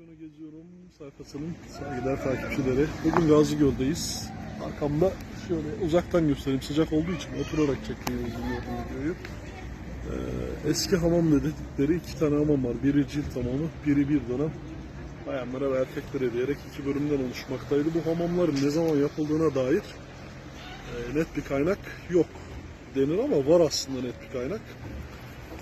Afyon'u geziyorum sayfasının saygıdeğer takipçileri. Bugün Gazi Göl'deyiz. Arkamda şöyle uzaktan göstereyim. Sıcak olduğu için oturarak çekiyoruz bu videoyu. Ee, eski hamam dedikleri iki tane hamam var. Biri cilt hamamı, biri bir dönem bayanlara ve erkeklere diyerek iki bölümden oluşmaktaydı. Bu hamamların ne zaman yapıldığına dair e, net bir kaynak yok denir ama var aslında net bir kaynak.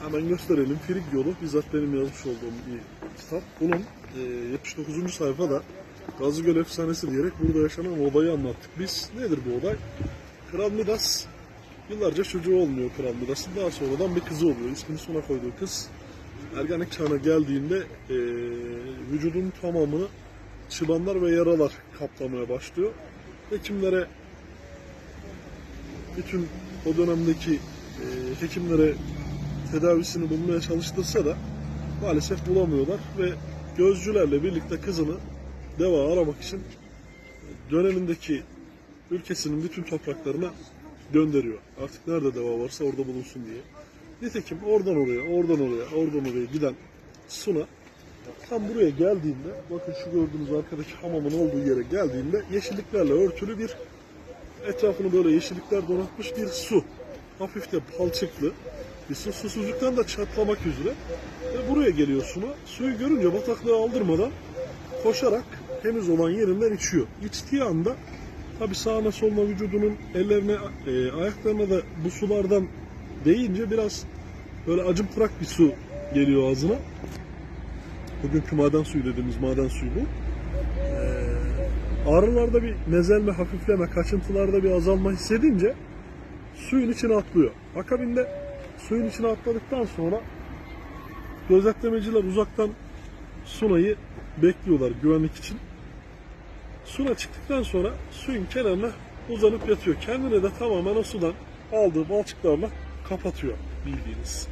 Hemen gösterelim. Firik yolu bizzat benim yazmış olduğum bir kitap. Bunun 79. sayfada Gazigöl efsanesi diyerek burada yaşanan olayı anlattık. Biz nedir bu olay? Kral Midas yıllarca çocuğu olmuyor Kral Midas'ın. Daha sonradan bir kızı oluyor. İsmini sona koyduğu kız ergenlik çağına geldiğinde e, vücudun tamamını çıbanlar ve yaralar kaplamaya başlıyor. Hekimlere bütün o dönemdeki e, hekimlere tedavisini bulmaya çalıştırsa da maalesef bulamıyorlar ve gözcülerle birlikte kızını deva aramak için dönemindeki ülkesinin bütün topraklarına gönderiyor. Artık nerede deva varsa orada bulunsun diye. Nitekim oradan oraya, oradan oraya, oradan oraya giden Suna tam buraya geldiğinde, bakın şu gördüğünüz arkadaki hamamın olduğu yere geldiğinde yeşilliklerle örtülü bir etrafını böyle yeşillikler donatmış bir su. Hafif de balçıklı su. Susuzluktan da çatlamak üzere. Ve buraya geliyor Suna. Suyu görünce bataklığı aldırmadan koşarak temiz olan yerinden içiyor. İçtiği anda tabi sağına soluna vücudunun ellerine, e, ayaklarına da bu sulardan değince biraz böyle acımtırak bir su geliyor ağzına. Bugünkü maden suyu dediğimiz maden suyu bu. Ağrılarda bir nezelme, hafifleme, kaçıntılarda bir azalma hissedince suyun içine atlıyor. Akabinde suyun içine atladıktan sonra gözetlemeciler uzaktan Suna'yı bekliyorlar güvenlik için. Suna çıktıktan sonra suyun kenarına uzanıp yatıyor. Kendine de tamamen o sudan aldığı balçıklarla kapatıyor bildiğiniz.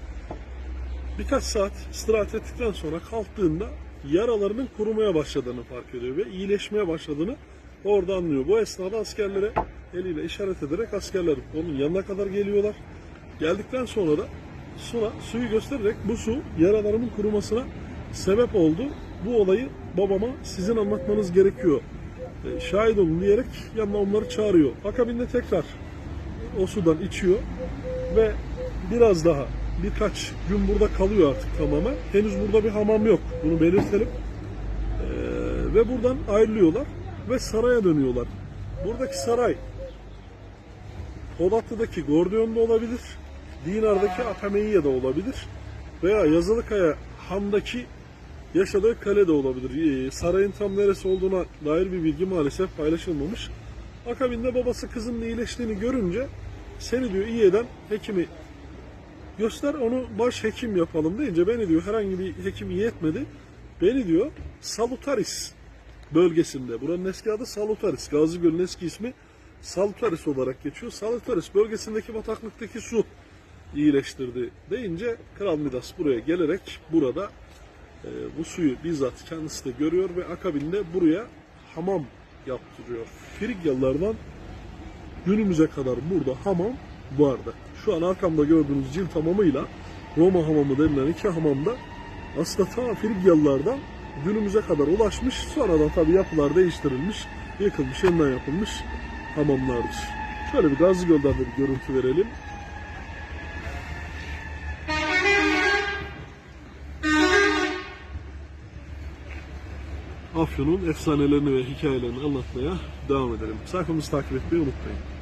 Birkaç saat istirahat ettikten sonra kalktığında yaralarının kurumaya başladığını fark ediyor ve iyileşmeye başladığını orada anlıyor. Bu esnada askerlere eliyle işaret ederek askerler onun yanına kadar geliyorlar. Geldikten sonra da Suna suyu göstererek bu su yaralarımın kurumasına sebep oldu. Bu olayı babama sizin anlatmanız gerekiyor. E, şahit olun diyerek yanına onları çağırıyor. Akabinde tekrar o sudan içiyor ve biraz daha birkaç gün burada kalıyor artık tamamen. Henüz burada bir hamam yok. Bunu belirtelim. Ee, ve buradan ayrılıyorlar ve saraya dönüyorlar. Buradaki saray Polatlı'daki Gordion'da olabilir. Dinar'daki Atameyye de olabilir. Veya Yazılıkaya Han'daki yaşadığı kale de olabilir. Ee, Sarayın tam neresi olduğuna dair bir bilgi maalesef paylaşılmamış. Akabinde babası kızının iyileştiğini görünce seni diyor iyi eden hekimi göster onu baş hekim yapalım deyince beni diyor herhangi bir hekim iyi etmedi. Beni diyor Salutaris bölgesinde. Buranın eski adı Salutaris. Gazi Gölü'nün eski ismi Salutaris olarak geçiyor. Salutaris bölgesindeki bataklıktaki su iyileştirdi deyince Kral Midas buraya gelerek burada e, bu suyu bizzat kendisi de görüyor ve akabinde buraya hamam yaptırıyor. Frigyalılardan günümüze kadar burada hamam vardı. Şu an arkamda gördüğünüz cilt hamamıyla Roma hamamı denilen iki hamamda aslında ta Frigyalılardan günümüze kadar ulaşmış. Sonradan tabi yapılar değiştirilmiş, yıkılmış, yeniden yapılmış hamamlardır. Şöyle bir Gazlı Göl'den de bir görüntü verelim. Afyon'un efsanelerini ve hikayelerini anlatmaya devam edelim. Sayfamızı takip etmeyi unutmayın.